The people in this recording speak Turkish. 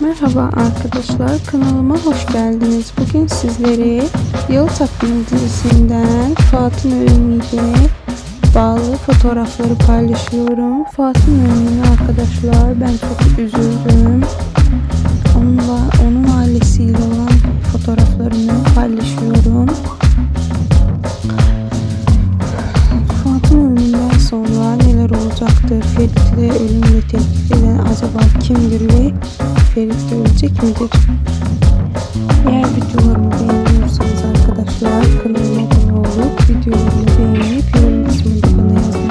Merhaba arkadaşlar kanalıma hoş geldiniz. Bugün sizlere Yalı Takvimi dizisinden Fatım Ölümü'yle bağlı fotoğrafları paylaşıyorum. Fatım Ölümü'nü arkadaşlar ben çok üzüldüm. Onunla, onun ailesiyle olan fotoğraflarını paylaşıyorum. Olacaktır? Ferit'le ölümle tehdit eden acaba kimdir ve Ferit de ölecek midir? Eğer videolarımı beğeniyorsanız arkadaşlar kanalıma abone olup videolarımı beğenip yorum kısmında bana yazmayı